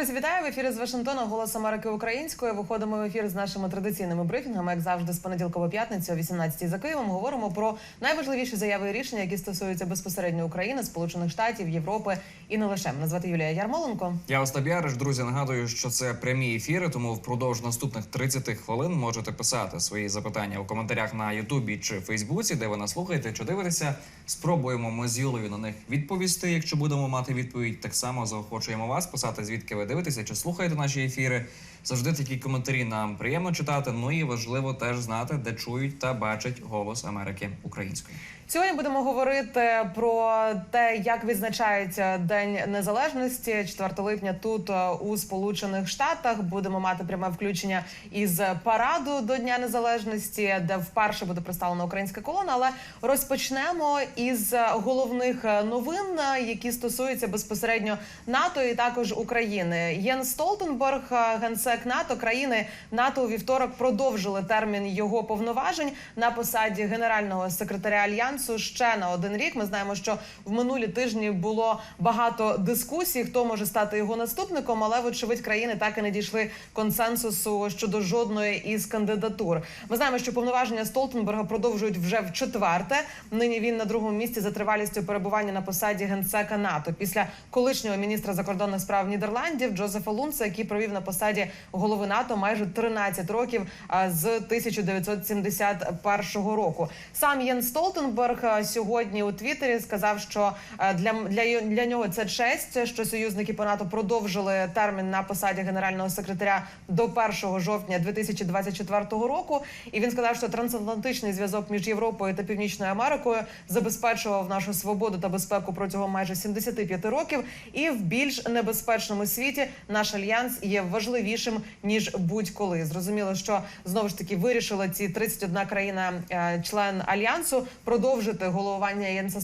Друзі, вітаю в ефірі з Вашингтона. Голос Америки українською. Виходимо в ефір з нашими традиційними брифінгами, як завжди, з понеділка по п'ятницю о 18 за Києвом. Говоримо про найважливіші заяви і рішення, які стосуються безпосередньо України, Сполучених Штатів, Європи і не лише. Мене звати Юлія Ярмоленко. Я Остап Яриш. Друзі, нагадую, що це прямі ефіри, тому впродовж наступних 30 хвилин можете писати свої запитання у коментарях на Ютубі чи Фейсбуці, де ви нас слухаєте чи дивитеся. Спробуємо ми з Юлею на них відповісти. Якщо будемо мати відповідь, так само заохочуємо вас писати, звідки ви дивитеся чи слухаєте наші ефіри. Завжди такі коментарі нам приємно читати. Ну і важливо теж знати, де чують та бачать голос Америки українською. Сьогодні будемо говорити про те, як відзначається День Незалежності 4 липня тут е, у Сполучених Штатах. Будемо мати пряме включення із параду до Дня Незалежності, де вперше буде представлена українська колона. Але розпочнемо із головних новин, е, які стосуються безпосередньо НАТО і також України. Єн Столтенберг, е, генсек НАТО країни НАТО у вівторок продовжили термін його повноважень на посаді генерального секретаря альянсу ще на один рік. Ми знаємо, що в минулі тижні було багато дискусій, хто може стати його наступником, але вочевидь країни так і не дійшли консенсусу щодо жодної із кандидатур. Ми знаємо, що повноваження Столтенберга продовжують вже в четверте. Нині він на другому місці за тривалістю перебування на посаді генсека НАТО після колишнього міністра закордонних справ Нідерландів Джозефа Лунца, який провів на посаді голови НАТО майже 13 років з 1971 року. Сам Єн Столтенберг а, сьогодні у Твіттері сказав, що для, для, для нього це честь, що союзники по НАТО продовжили термін на посаді генерального секретаря до 1 жовтня 2024 року. І він сказав, що трансатлантичний зв'язок між Європою та Північною Америкою забезпечував нашу свободу та безпеку протягом майже 75 років. І в більш небезпечному світі наш альянс є важливішим ніж будь-коли. Зрозуміло, що знову ж таки вирішила ці 31 країна, е, член альянсу, продовжити головування Єнса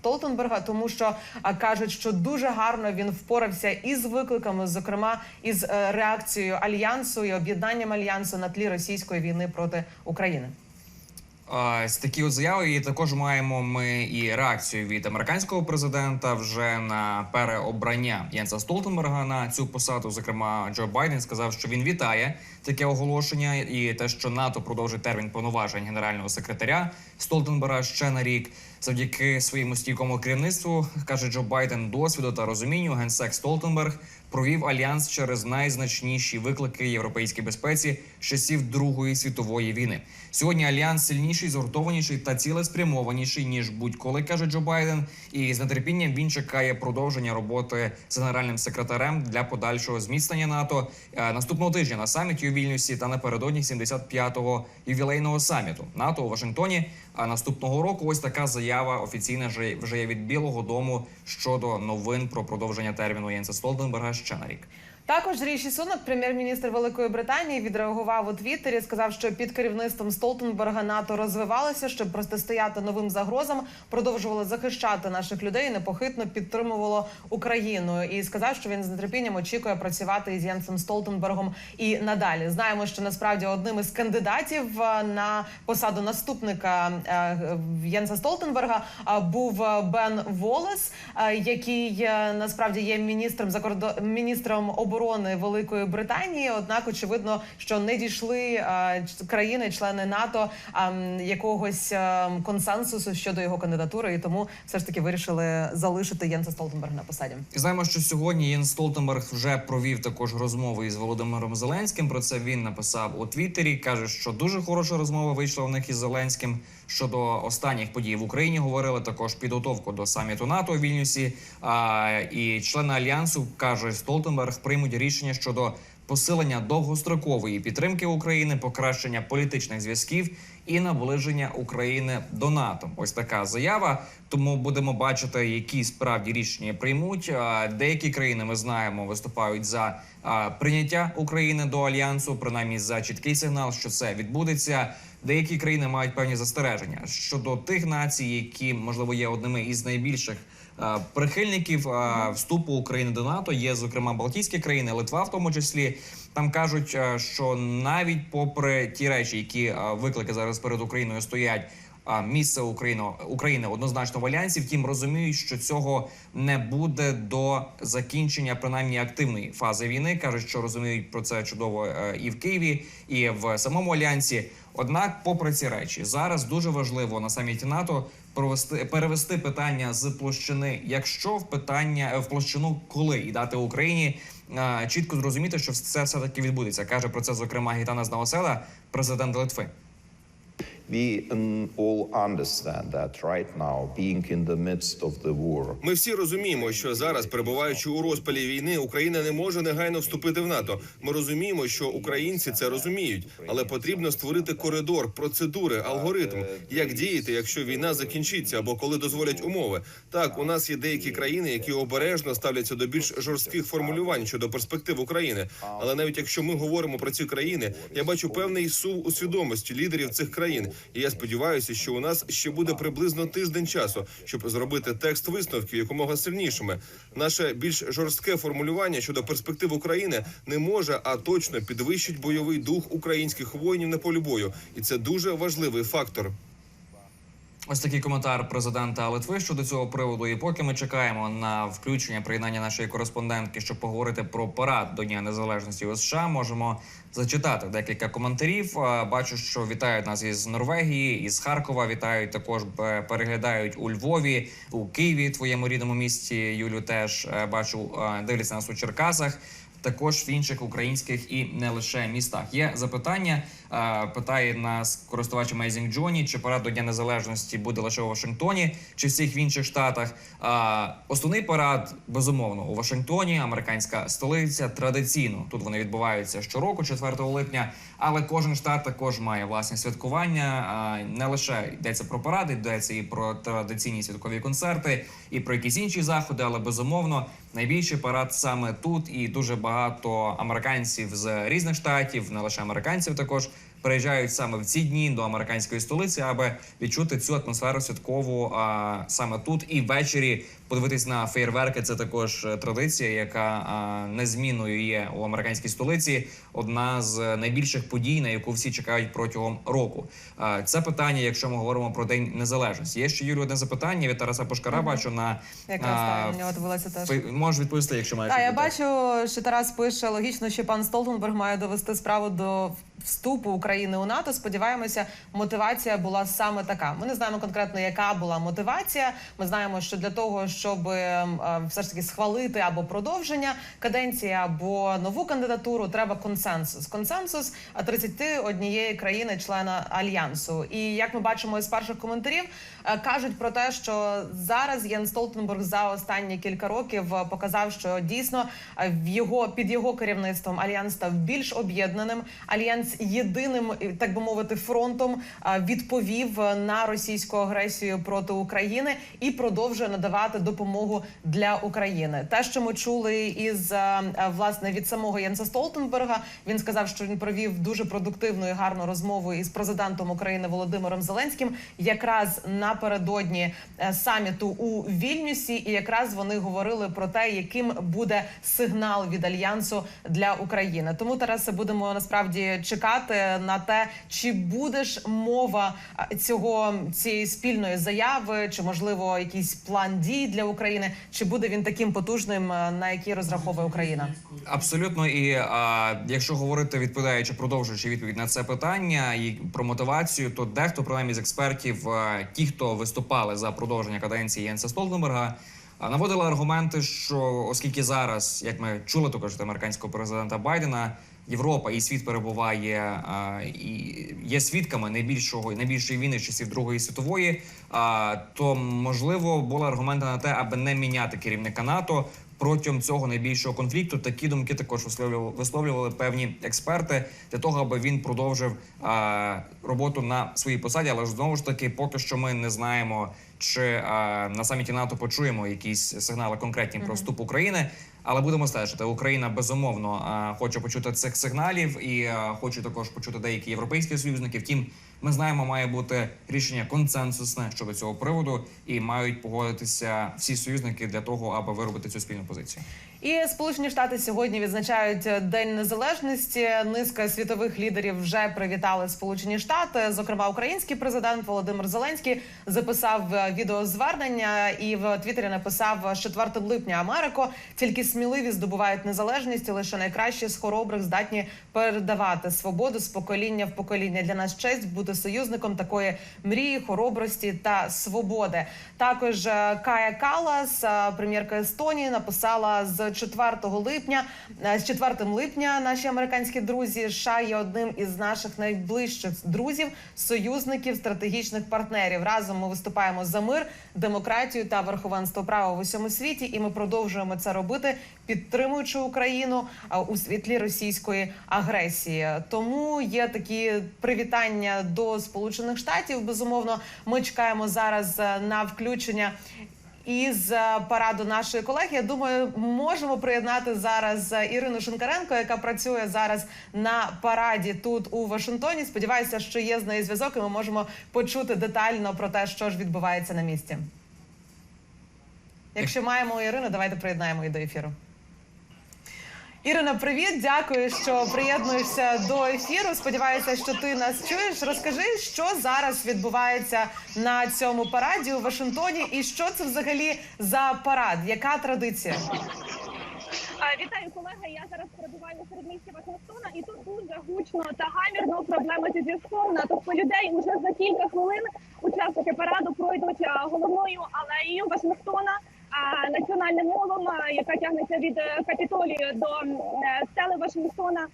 Столтенберга, тому що е, кажуть, що дуже гарно він впорався із викликами, зокрема із е, реакцією альянсу і об'єднанням альянсу на тлі російської війни проти України. З такі от заяви і також маємо ми і реакцію від американського президента вже на переобрання Єнса Столтенберга на цю посаду. Зокрема, Джо Байден сказав, що він вітає таке оголошення і те, що НАТО продовжить термін повноважень генерального секретаря Столтенберга ще на рік. Завдяки своєму стійкому керівництву каже Джо Байден, досвіду та розумінню генсек Столтенберг провів альянс через найзначніші виклики європейській безпеці з часів Другої світової війни. Сьогодні альянс сильніший, згуртованіший та цілеспрямованіший ніж будь-коли, каже Джо Байден. І з нетерпінням він чекає продовження роботи з генеральним секретарем для подальшого зміцнення НАТО Е, наступного тижня на саміті у Вільнюсі та напередодні 75-го ювілейного саміту НАТО у Вашингтоні. А наступного року ось така заява офіційна вже є від Білого Дому щодо новин про продовження терміну Єнса Столтенберга ще на рік. Також Ріші Сунок, прем'єр-міністр Великої Британії, відреагував у Твіттері. Сказав, що під керівництвом Столтенберга НАТО розвивалося, щоб протистояти новим загрозам, продовжувало захищати наших людей, і непохитно підтримувало Україну. І сказав, що він з нетерпінням очікує працювати із Єнсом Столтенбергом і надалі. Знаємо, що насправді одним із кандидатів е, на посаду наступника е, Єнса Столтенберга е, був Бен Волес, який насправді є міністром закордон міністром оборони Великої Британії. Однак, очевидно, що не дійшли країни-члени НАТО ем, якогось консенсусу щодо його кандидатури, і тому все ж таки вирішили залишити Єнса Столтенберга на посаді. І знаємо, що сьогодні Єн Столтенберг вже провів також розмову із Володимиром Зеленським. Про це він написав у Твіттері. каже, що дуже хороша розмова вийшла у них із Зеленським щодо останніх подій в Україні. Говорили також підготовку до саміту НАТО у Вільнюсі. А, і члени альянсу каже Столтенберг приймуть рішення щодо посилення довгострокової підтримки України, покращення політичних зв'язків і наближення України до НАТО. Ось така заява. Тому будемо бачити, які справді рішення приймуть. Деякі країни ми знаємо виступають за прийняття України до альянсу, принаймні за чіткий сигнал, що це відбудеться. Деякі країни мають певні застереження щодо тих націй, які можливо є одними із найбільших прихильників е, вступу України до НАТО. Є зокрема Балтійські країни, Литва, в тому числі. Там кажуть, е, що навіть попри ті речі, які е, виклики зараз перед Україною стоять. місце України України однозначно в альянсі. Втім, розуміють, що цього не буде до закінчення принаймні активної фази війни. кажуть, що розуміють про це чудово е, і в Києві, і в самому альянсі. Однак, попри ці речі, зараз дуже важливо на саміті НАТО провести перевести питання з площини, якщо в питання в площину коли і дати Україні а, чітко зрозуміти, що це все таки відбудеться. каже про це зокрема Гітана Новосела, президент Литви. We all understand that right now, being in the midst of the war, Ми всі розуміємо, що зараз, перебуваючи у розпалі війни, Україна не може негайно вступити в НАТО. Ми розуміємо, що українці це розуміють, але потрібно створити коридор, процедури, алгоритм, як діяти, якщо війна закінчиться, або коли дозволять умови. Так, у нас є деякі країни, які обережно ставляться до більш жорстких формулювань щодо перспектив України. Але навіть якщо ми говоримо про ці країни, я бачу певний сув у свідомості лідерів цих країн. І я сподіваюся, що у нас ще буде приблизно тиждень часу, щоб зробити текст висновків якомога сильнішими. Наше більш жорстке формулювання щодо перспектив України не може, а точно підвищить бойовий дух українських воїнів на полі бою, і це дуже важливий фактор. Ось такий коментар президента Литви щодо цього приводу. І поки ми чекаємо на включення приєднання нашої кореспондентки, щоб поговорити про парад до Дня Незалежності у США, можемо зачитати декілька коментарів. Бачу, що вітають нас із Норвегії, із Харкова. Вітають також е, переглядають у Львові, у Києві, твоєму рідному місті. Юлю теж е, бачу, е, дивляться нас у Черкасах. Також в інших українських і не лише містах є запитання. Питає нас користувач Amazing Johnny, чи парад до Дня Незалежності буде лише у Вашингтоні, чи всіх в інших штатах. Основний парад безумовно у Вашингтоні, американська столиця. Традиційно тут вони відбуваються щороку, 4 липня. Але кожен штат також має власні святкування. Не лише йдеться про паради, йдеться і про традиційні святкові концерти, і про якісь інші заходи. Але безумовно найбільший парад саме тут, і дуже багато американців з різних штатів, не лише американців, також приїжджають саме в ці дні до американської столиці, аби відчути цю атмосферу святкову а, саме тут. І ввечері подивитись на феєрверки. Це також е, традиція, яка а, незмінною є у американській столиці. Одна з найбільших подій, на яку всі чекають протягом року. А, це питання, якщо ми говоримо про день незалежності. Є ще Юрію одне запитання від Тараса Пошкара. Бачу на Якраз а, нього дивилася теж. Можеш відповісти, якщо маєш. Так, я бачу, що Тарас пише логічно, що пан Столтенберг має довести справу до вступу України у НАТО. Сподіваємося, мотивація була саме така. Ми не знаємо конкретно, яка була мотивація. Ми знаємо, що для того, щоб ем, е, все ж таки схвалити або продовження каденції, або нову кандидатуру, треба консенсус. Консенсус е, 31 країни-члена альянсу. І як ми бачимо із перших коментарів, е, кажуть про те, що зараз Єн Столтенберг за останні кілька років е, показав, що дійсно е, в його під його керівництвом альянс став більш об'єднаним. Альянс єдиним, е, так би мовити, фронтом відповів е, на російську агресію проти України і продовжує надавати допомогу для України. Те, що ми чули із е, е, власне від самого Єнса Столтенберга, він сказав, що він провів дуже продуктивну і гарну розмову із президентом України Володимиром Зеленським, якраз напередодні саміту у Вільнюсі, і якраз вони говорили про те, яким буде сигнал від альянсу для України. Тому Тарасе, будемо насправді чекати на те, чи буде ж мова цього цієї спільної заяви, чи можливо якийсь план дій для України, чи буде він таким потужним, е, на який розраховує Україна? Абсолютно, і а, якщо говорити відповідаючи, продовжуючи відповідь на це питання і про мотивацію, то дехто принаймні з експертів, а, ті, хто виступали за продовження каденції Єнса Столтенберга, а, наводили аргументи, що оскільки зараз, як ми чули також від американського президента Байдена. Європа і світ перебуває і є свідками найбільшого найбільшої війни часів Другої світової. А, то можливо були аргументи на те, аби не міняти керівника НАТО протягом цього найбільшого конфлікту. Такі думки також висловлювали, висловлювали певні експерти для того, аби він продовжив роботу на своїй посаді. Але ж знову ж таки, поки що ми не знаємо, чи а, на саміті НАТО почуємо якісь сигнали конкретні про вступ України. Але будемо стежити. Україна безумовно хоче почути цих сигналів і хоче також почути деякі європейські союзники. Втім, ми знаємо, має бути рішення консенсусне щодо цього приводу, і мають погодитися всі союзники для того, аби виробити цю спільну позицію. І Сполучені Штати сьогодні відзначають День Незалежності. Низка світових лідерів вже привітали Сполучені Штати. Зокрема, український президент Володимир Зеленський записав е, відеозвернення і в Твіттері написав 4 липня Америко. Тільки сміливі здобувають незалежність, і лише найкращі з хоробрих здатні передавати свободу з покоління в покоління. Для нас честь бути союзником такої мрії, хоробрості та свободи. Також е, Кая Калас, е, прем'єрка Естонії, написала з 4 липня. е, З 4 липня наші американські друзі США є одним із наших найближчих друзів, союзників, стратегічних партнерів. Разом ми виступаємо за мир, демократію та верховенство права в усьому світі, і ми продовжуємо це робити, підтримуючи Україну е, у світлі російської агресії. Тому є такі привітання до Сполучених Штатів. Безумовно, ми чекаємо зараз е, на включення. Із е, параду нашої колеги, я думаю, можемо приєднати зараз е, Ірину Шинкаренко, яка працює зараз на параді тут у Вашингтоні. Сподіваюся, що є з нею зв'язок, і ми можемо почути детально про те, що ж відбувається на місці. Якщо маємо Ірину, давайте приєднаємо її до ефіру. Ірина, привіт, дякую, що приєднуєшся до ефіру. Сподіваюся, що ти нас чуєш. Розкажи, що зараз відбувається на цьому параді у Вашингтоні, і що це взагалі за парад? Яка традиція? Вітаю, колеги. Я зараз перебуваю у середмісті Вашингтона, і тут дуже гучно та гамірно проблема зі зв'язком. Тобто людей уже за кілька хвилин учасники параду пройдуть головною алеєю Вашингтона. А, Національним молом, яка тягнеться від е, капітолію до е, стели Вашингтона,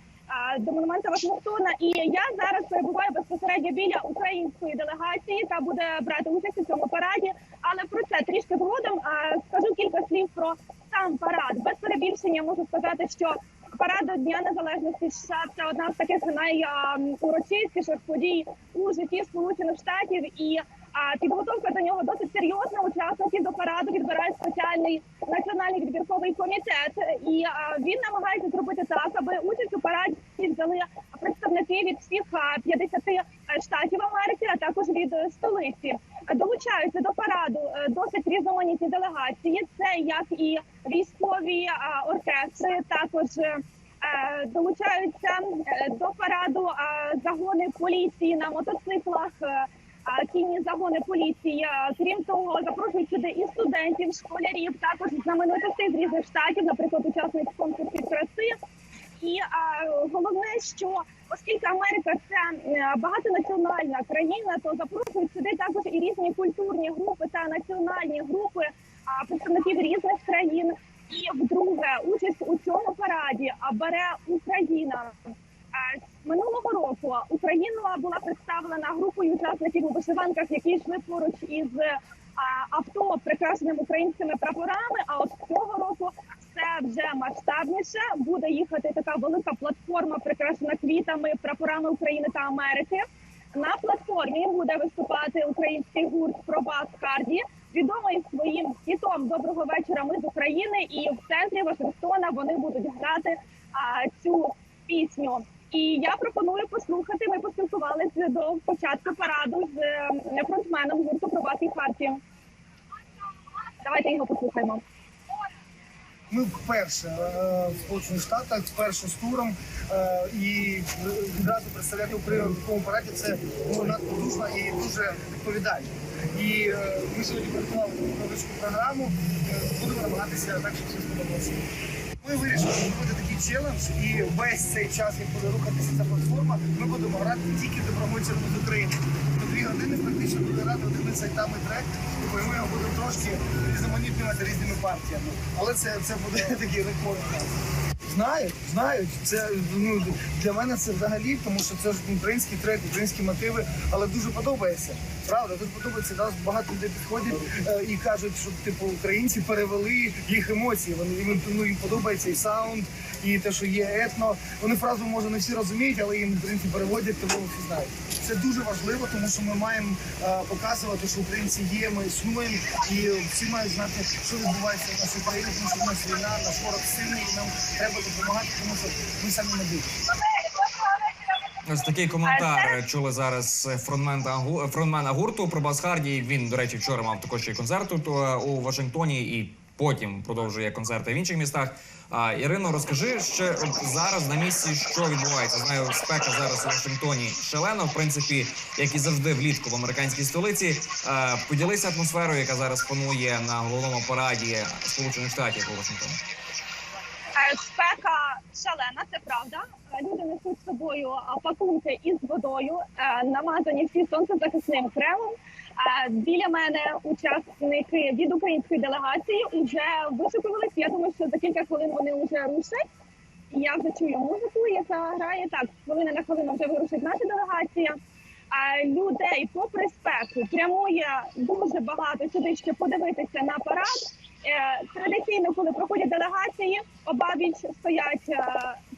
до монумента Вашингтона. І я зараз перебуваю безпосередньо біля української делегації, яка буде брати участь у цьому параді. Але про це трішки згодом скажу кілька слів про сам парад. Без перебільшення можу сказати, що парад Дня Незалежності США це одна з таких найурочистіших подій у житті Сполучених Штатів і. А підготовка до нього досить серйозна. Учасників до параду відбирає спеціальний національний відбірковий комітет, і а, він намагається зробити так, аби участь у параді взяли представники від всіх а, 50 штатів Америки, а також від е, столиці. Долучаються до параду е, досить різноманітні делегації. Це як і військові а, оркестри, також. е, е, Долучаються е, до параду загони поліції на мотоциклах, е, кінні загони поліції. Крім того, запрошують сюди і студентів, школярів, також знаменитостей з різних штатів, наприклад, учасниць конкурсів краси. І а, головне, що оскільки Америка це е, багатонаціональна країна, то запрошують сюди також і різні культурні групи та національні групи а, представників різних країн. І вдруге участь у цьому параді бере Україна. Минулого року Україна була представлена групою учасників у вишиванках, які йшли поруч із а, авто, прикрашеним українськими прапорами. А от цього року все вже масштабніше. Буде їхати така велика платформа, прикрашена квітами, прапорами України та Америки. На платформі буде виступати український гурт Пробас Харді, відомий своїм хітом Доброго вечора. Ми з України, і в центрі Вашингтона вони будуть грати а, цю пісню. І я пропоную послухати. Ми поспілкувалися до початку параду з е, фронтменом гурту Пробас і Харді. Давайте його послухаємо. Ми вперше е, в Сполучених Штатах, вперше з туром е, і відразу представляти Україну в такому параді це було надпотужно і дуже відповідально. І е, ми сьогодні приготували таку невеличку програму. Будемо намагатися так, щоб все сподобалося. Ми вирішили зробити такий челендж, і весь цей час, як буде рухатися ця платформа, ми будемо грати тільки добровольцями з України. До дві години практично буде грати один і цей там і трек, і ми його будемо трошки різноманітнювати різними партіями. Але це, це буде такий рекорд. Знають, знають. Це ну для мене це взагалі, тому що це ж український трек, українські мотиви, але дуже подобається. Правда, дуже подобається. Нас багато людей підходять е, і кажуть, що типу українці перевели їх емоції. Вони їм ну, їм подобається і саунд, і те, що є етно. Вони фразу може не всі розуміють, але їм українці переводять, тому всі знають. Це дуже важливо, тому що ми маємо е, показувати, що українці є, ми існуємо, і всі мають знати, що відбувається в нашій країні, тому що в нас війна, наш ворог сильний, і нам треба допомагати, тому що ми самі не будемо. Ось такий коментар чули зараз фронтмена, фронтмена гурту про Бас Харді. Він, до речі, вчора мав також й концерт е, у Вашингтоні і Потім продовжує концерти в інших містах. А Ірино, розкажи ще зараз на місці, що відбувається. Знаю, спека зараз у Вашингтоні шалена, в принципі, як і завжди влітку в американській столиці. Поділися атмосферою, яка зараз панує на головному параді Сполучених Штатів у Вашингтоні. Е, Спека шалена, це правда. Е, Люди несуть з собою пакунки із водою, е, намазані всі сонцезахисним кремом. Біля мене учасники від української делегації вже вишикувалися. Я думаю, що за кілька хвилин вони вже рушать. Я вже чую музику, яка грає так. Хвилина на хвилину вже вирушить наша делегація. Людей, попри спеку, прямує дуже багато сюди, щоб подивитися на парад. Е, Традиційно, коли проходять делегації, обабіч стоять е,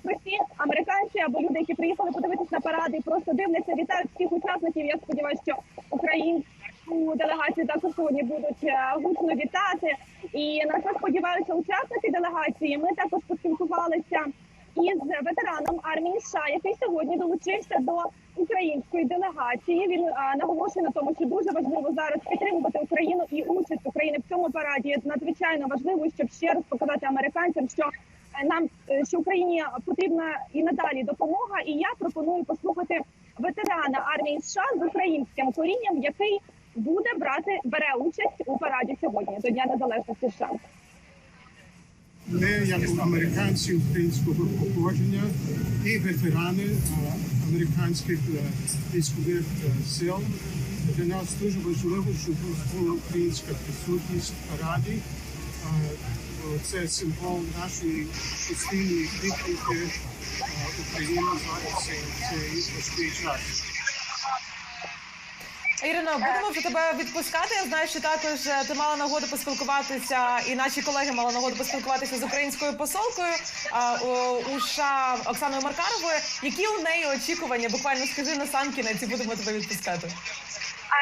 прості американці або люди, які приїхали подивитися на паради, і просто дивляться, вітають всіх учасників. Я сподіваюся, що українську делегацію також сьогодні будуть е, гучно вітати. І на це сподіваються учасники делегації. Ми також поспілкувалися із ветераном армії США, який сьогодні долучився до української делегації. Він а, наголошує на тому, що дуже важливо зараз підтримувати Україну і участь України в цьому параді. Надзвичайно важливо, щоб ще раз показати американцям, що е, нам е, що Україні потрібна і надалі допомога. І я пропоную послухати ветерана армії США з українським корінням, який буде брати бере участь у параді сьогодні до Дня Незалежності США. Ми, як американці українського походження і ветерани е, американських е, військових е, сил, для нас дуже важливо, щоб була українська присутність в параді. Це символ нашої постійної підтримки України зараз цей важкий час. Ірино, будемо вже тебе відпускати. Я знаю, що також е, ти мала нагоду поспілкуватися, і наші колеги мали нагоду поспілкуватися з українською посолкою у, у США Оксаною Маркаровою. Які у неї очікування? Буквально скажи на сам кінець і будемо тебе відпускати.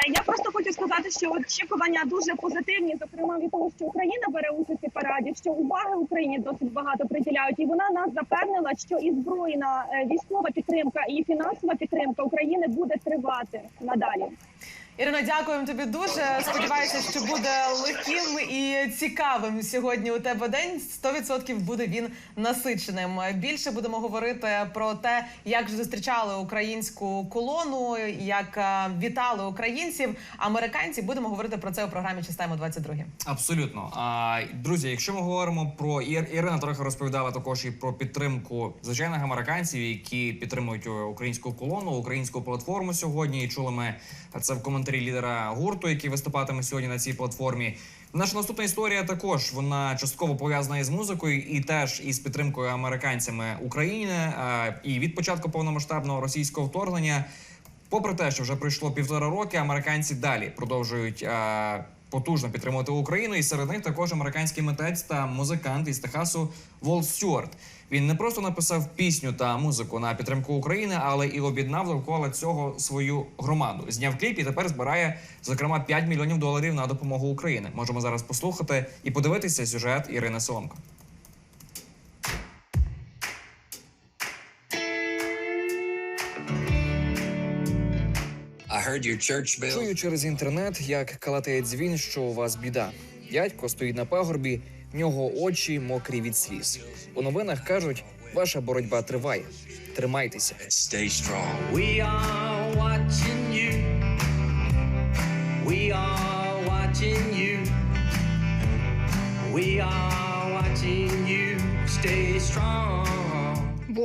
Я просто хочу сказати, що очікування дуже позитивні, зокрема від того, що Україна бере участь у параді, що уваги Україні досить багато приділяють, і вона нас запевнила, що і збройна е, військова підтримка, і фінансова підтримка України буде тривати надалі. Ірино, дякуємо тобі дуже. Сподіваюся, що буде легким і цікавим сьогодні. У тебе день 100% буде він насиченим. Більше будемо говорити про те, як ж зустрічали українську колону, як е, вітали українців. Американці будемо говорити про це у програмі «Чистаємо 22 Абсолютно. А друзі, якщо ми говоримо про Ір... Ірина трохи розповідала також і про підтримку звичайних американців, які підтримують е, українську колону, українську платформу сьогодні. І чули ми це в коментарі лідера гурту, який виступатиме сьогодні на цій платформі. Наша наступна історія також вона частково пов'язана із музикою і теж із підтримкою американцями України. І від початку повномасштабного російського вторгнення Попри те, що вже пройшло півтора роки, американці далі продовжують потужно підтримувати Україну, і серед них також американський митець та музикант із Техасу Волт Стюарт. Він не просто написав пісню та музику на підтримку України, але і об'єднав довкола цього свою громаду. Зняв кліп і тепер збирає зокрема 5 мільйонів доларів на допомогу Україні. Можемо зараз послухати і подивитися сюжет Ірини Соломко. Чую через інтернет, як калатає дзвін, що у вас біда. Дядько стоїть на пагорбі, в нього очі мокрі від сліз. У новинах кажуть, ваша боротьба триває. Тримайтеся. Stay strong. We are watching you. We are watching you. We are watching you. Stay strong.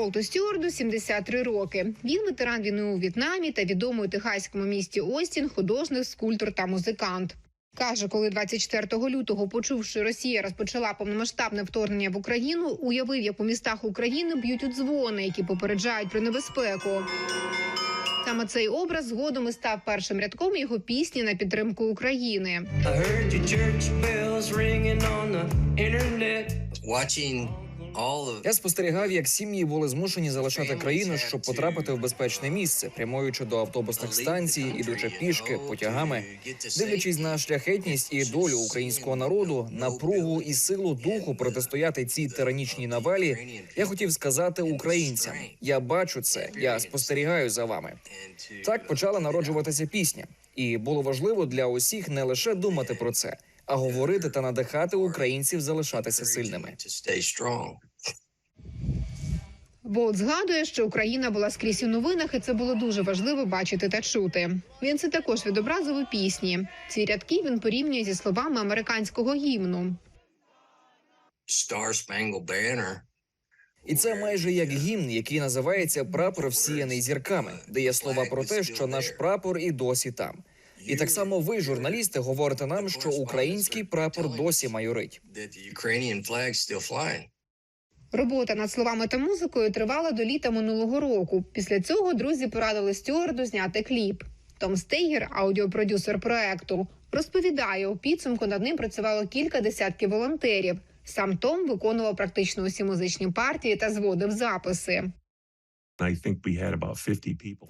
Болту Стюарду 73 роки. Він ветеран війни у В'єтнамі та відомий у техаському місті Остін, художник, скульптор та музикант. Каже, коли 24 лютого, почувши, Росія розпочала повномасштабне вторгнення в Україну, уявив, як у містах України б'ють у дзвони, які попереджають про небезпеку. Саме цей образ згодом і став першим рядком його пісні на підтримку України. Я спостерігав, як сім'ї були змушені залишати країну, щоб потрапити в безпечне місце, прямуючи до автобусних станцій, ідучи пішки, потягами, дивлячись на шляхетність і долю українського народу, напругу і силу духу протистояти цій тиранічній навалі. Я хотів сказати українцям: я бачу це, я спостерігаю за вами. Так почала народжуватися пісня, і було важливо для усіх не лише думати про це, а говорити та надихати українців залишатися сильними. Волт згадує, що Україна була скрізь у новинах, і це було дуже важливо бачити та чути. Він це також відобразив у пісні. Ці рядки він порівнює зі словами американського гімну. Star Spangled Banner. І це майже як гімн, який називається Прапор всіяний зірками, де є слова про те, що наш прапор і досі там. І так само ви, журналісти, говорите нам, що український прапор досі майорить. Робота над словами та музикою тривала до літа минулого року. Після цього друзі порадили Стюарду зняти кліп. Том Стейгер, аудіопродюсер проекту, розповідає, у підсумку над ним працювало кілька десятків волонтерів. Сам Том виконував практично усі музичні партії та зводив записи.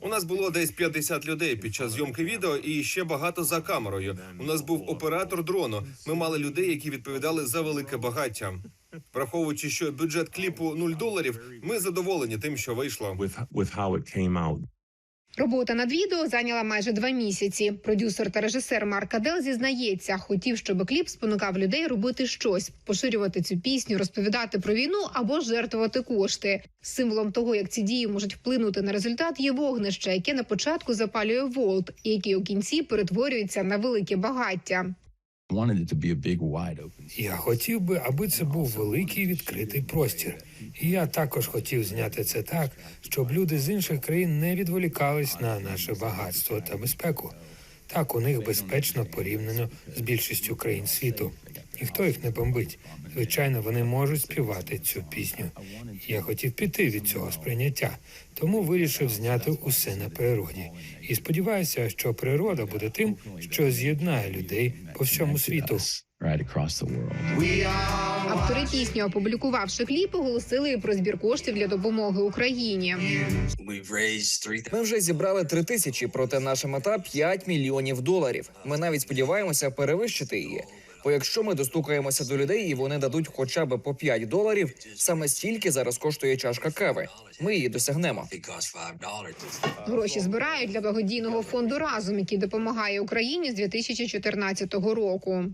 У нас було десь 50 людей під час зйомки відео, і ще багато за камерою. У нас був оператор дрону. Ми мали людей, які відповідали за велике багаття. Враховуючи, що бюджет кліпу 0 доларів, ми задоволені тим, що вийшло. Робота над відео зайняла майже два місяці. Продюсер та режисер Марк Адел зізнається, хотів, щоб кліп спонукав людей робити щось, поширювати цю пісню, розповідати про війну або жертвувати кошти. Символом того, як ці дії можуть вплинути на результат, є вогнище, яке на початку запалює Волт, і яке у кінці перетворюється на велике багаття. Я хотів би, аби це був великий відкритий простір. І я також хотів зняти це так, щоб люди з інших країн не відволікались на наше багатство та безпеку. Так, у них безпечно порівняно з більшістю країн світу. Ніхто їх не бомбить. Звичайно, вони можуть співати цю пісню. Я хотів піти від цього сприйняття, тому вирішив зняти усе на природі. І сподіваюся, що природа буде тим, що з'єднає людей по всьому світу. Автори пісні, опублікувавши кліп, оголосили про збір коштів для допомоги Україні. Ми вже зібрали три тисячі, проте наша мета 5 мільйонів доларів. Ми навіть сподіваємося перевищити її. Бо якщо ми достукаємося до людей і вони дадуть хоча б по 5 доларів, саме стільки зараз коштує чашка кави. Ми її досягнемо. Гроші збирають для благодійного фонду разом, який допомагає Україні з 2014 року.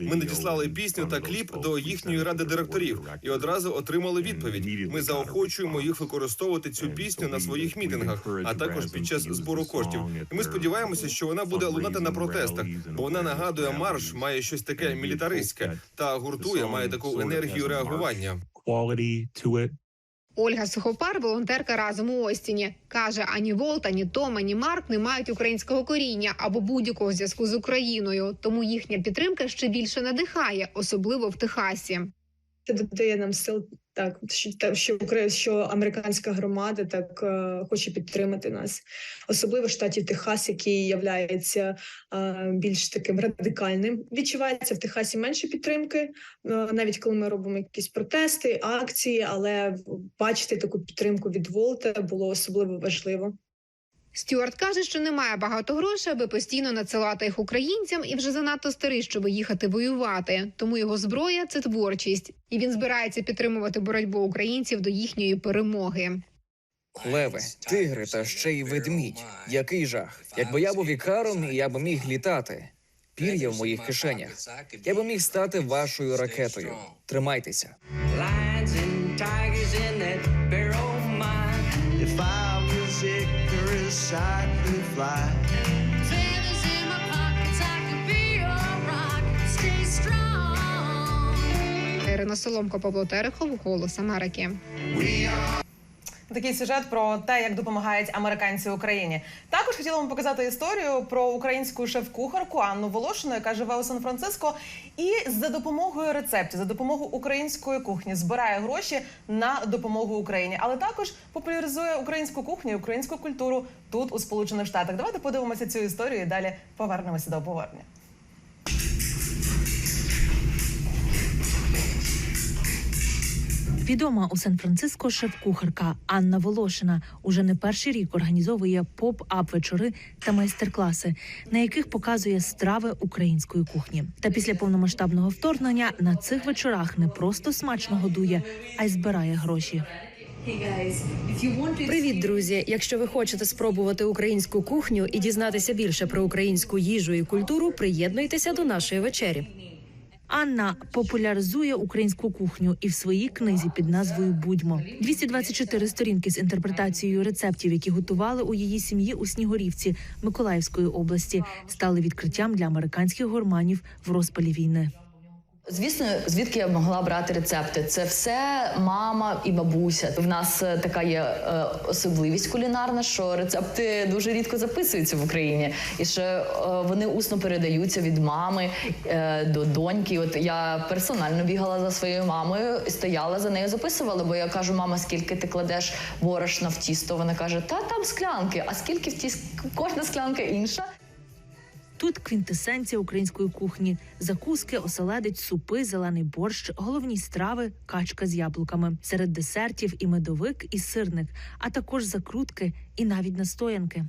Ми надіслали пісню та кліп до їхньої ради директорів і одразу отримали відповідь. Ми заохочуємо їх використовувати цю пісню на своїх мітингах, а також під час збору коштів. І ми сподіваємося, що вона буде лунати на протестах, бо вона нагадує марш, має щось таке мілітаристське та гуртує, має таку енергію реагування. Ольга Сухопар, волонтерка разом у Остіні, каже: ані Волт, ані Том, ані Марк не мають українського коріння або будь-якого зв'язку з Україною. Тому їхня підтримка ще більше надихає, особливо в Техасі. Це додає нам сил так, що та- що американська громада так е, хоче підтримати нас, особливо в штаті Техас, який являється е, більш таким радикальним. Відчувається в Техасі менше підтримки, е, навіть коли ми робимо якісь протести, акції, але бачити таку підтримку від Волта було особливо важливо. Стюарт каже, що немає багато грошей, аби постійно надсилати їх українцям, і вже занадто старий, щоб їхати воювати. Тому його зброя це творчість, і він збирається підтримувати боротьбу українців до їхньої перемоги. Леви, тигри та ще й ведмідь. Який жах! Якби я був ікаром, я б міг літати. Пір'я в моїх кишенях. Я би міг стати вашою ракетою. Тримайтеся. Lions and tigers in that barrel of mine. If I was Icarus, I could fly. Feathers in my pockets, I could be your rock. Stay strong. Ірина Соломко, Павло Терехов, Голос Америки. Такий сюжет про те, як допомагають американці Україні. Також хотіла вам показати історію про українську шеф-кухарку Анну Волошину, яка живе у Сан-Франциско, і за допомогою рецептів, за допомогою української кухні збирає гроші на допомогу Україні, але також популяризує українську кухню, українську культуру тут у Сполучених Штатах. Давайте подивимося цю історію і далі повернемося до обговорення. Відома у Сан-Франциско шеф-кухарка Анна Волошина уже не перший рік організовує поп-ап вечори та майстер-класи, на яких показує страви української кухні. Та після повномасштабного вторгнення на цих вечорах не просто смачно годує, а й збирає гроші. Привіт, друзі! Якщо ви хочете спробувати українську кухню і дізнатися більше про українську їжу і культуру, приєднуйтеся до нашої вечері. Анна популяризує українську кухню і в своїй книзі під назвою Будьмо 224 сторінки з інтерпретацією рецептів, які готували у її сім'ї у Снігурівці Миколаївської області, стали відкриттям для американських гурманів в розпалі війни. Звісно, звідки я могла брати рецепти? Це все мама і бабуся. В нас е, така є е, особливість кулінарна, що рецепти дуже рідко записуються в Україні, і що е, вони усно передаються від мами е, до доньки. От я персонально бігала за своєю мамою, стояла за нею, записувала, бо я кажу, мама, скільки ти кладеш борошна в тісто? Вона каже: Та там склянки, а скільки в тіс... кожна склянка інша. Тут квінтесенція української кухні: закуски, оселедець, супи, зелений борщ, головні страви, качка з яблуками. Серед десертів і медовик, і сирник, а також закрутки і навіть настоянки.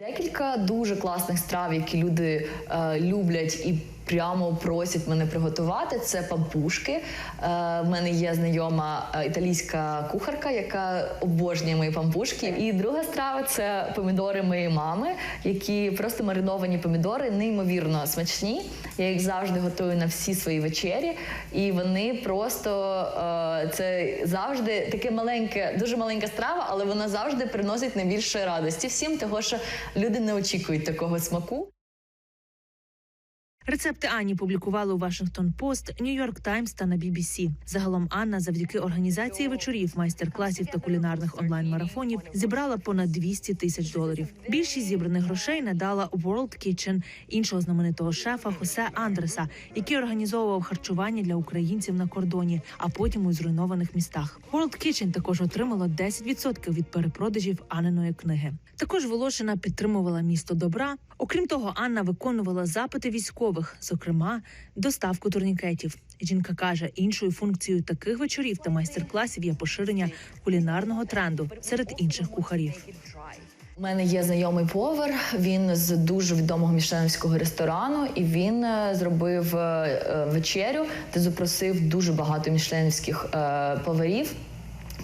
Декілька дуже класних страв, які люди е, люблять і прямо просять мене приготувати. Це пампушки. Е, в мене є знайома е, італійська кухарка, яка обожнює мої пампушки. І друга страва це помідори моєї мами, які просто мариновані помідори, неймовірно смачні. Я їх завжди готую на всі свої вечері, і вони просто е, це завжди таке маленьке, дуже маленька страва, але вона завжди приносить найбільше радості всім, того що люди не очікують такого смаку. Рецепти Ані публікували у Вашингтон Пост, Нью-Йорк Таймс та на BBC. Загалом Анна, завдяки організації вечорів, майстер-класів та кулінарних онлайн-марафонів, зібрала понад 200 тисяч доларів. Більшість зібраних грошей надала World Kitchen, іншого знаменитого шефа Хосе Андреса, який організовував харчування для українців на кордоні, а потім у зруйнованих містах. World Kitchen також отримало 10% від перепродажів Аниної книги. Також Волошина підтримувала місто добра. Окрім того, Анна виконувала запити військових, зокрема доставку турнікетів. Жінка каже, іншою функцією таких вечорів та майстер-класів є поширення кулінарного тренду серед інших кухарів. У мене є знайомий повар. Він з дуже відомого мішленівського ресторану, і він е, зробив е, е, вечерю, де запросив дуже багато мішленівських поварів.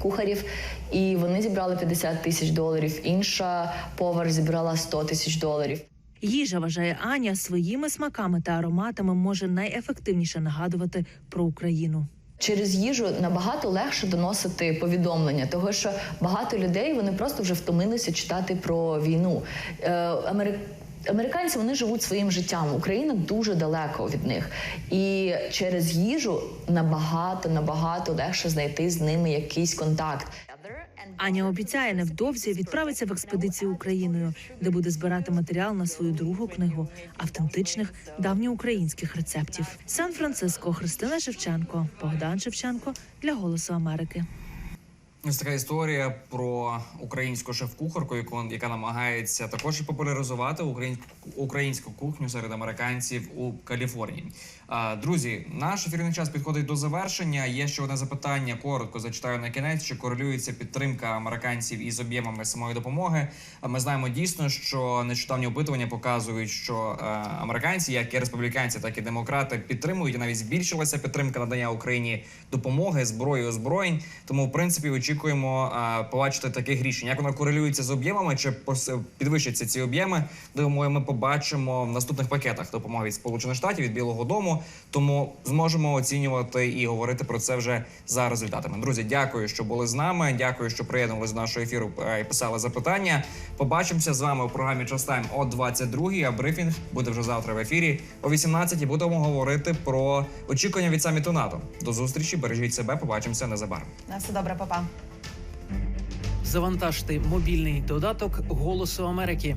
Кухарів, і вони зібрали 50 тисяч доларів. Інша повар зібрала 100 тисяч доларів. Їжа вважає Аня своїми смаками та ароматами може найефективніше нагадувати про Україну. Через їжу набагато легше доносити повідомлення, того що багато людей вони просто вже втомилися читати про війну. Е, Амери... Американці вони живуть своїм життям. Україна дуже далеко від них, і через їжу набагато набагато легше знайти з ними якийсь контакт. Аня обіцяє невдовзі відправиться в експедицію Україною, де буде збирати матеріал на свою другу книгу автентичних давньоукраїнських рецептів. Сан-Франциско, Христина Шевченко, Богдан Шевченко для Голосу Америки. Ось така історія про українську шеф-кухарку, яка намагається також і популяризувати українську кухню серед американців у Каліфорнії. Друзі, наш ефірний час підходить до завершення. Є ще одне запитання. Коротко зачитаю на кінець. Чи корелюється підтримка американців із об'ємами самої допомоги? Ми знаємо дійсно, що нещодавні опитування показують, що е, американці, як і республіканці, так і демократи, підтримують і навіть збільшилася підтримка надання Україні допомоги, зброї, озброєнь. Тому, в принципі, очікуємо е, побачити таких рішень. Як воно корелюється з об'ємами, чи підвищаться ці об'єми? Думаю, ми побачимо в наступних пакетах допомоги від Сполучених Штатів від Білого Дому. Тому зможемо оцінювати і говорити про це вже за результатами. Друзі, дякую, що були з нами. Дякую, що приєднувалися до нашого ефіру е, і писали запитання. Побачимося з вами у програмі «Час Тайм» о 22-й, А брифінг буде вже завтра в ефірі о 18-й. Будемо говорити про очікування від саміту НАТО. До зустрічі, бережіть себе. Побачимося незабаром. На все добре, папа. Завантажте мобільний додаток Голосу Америки.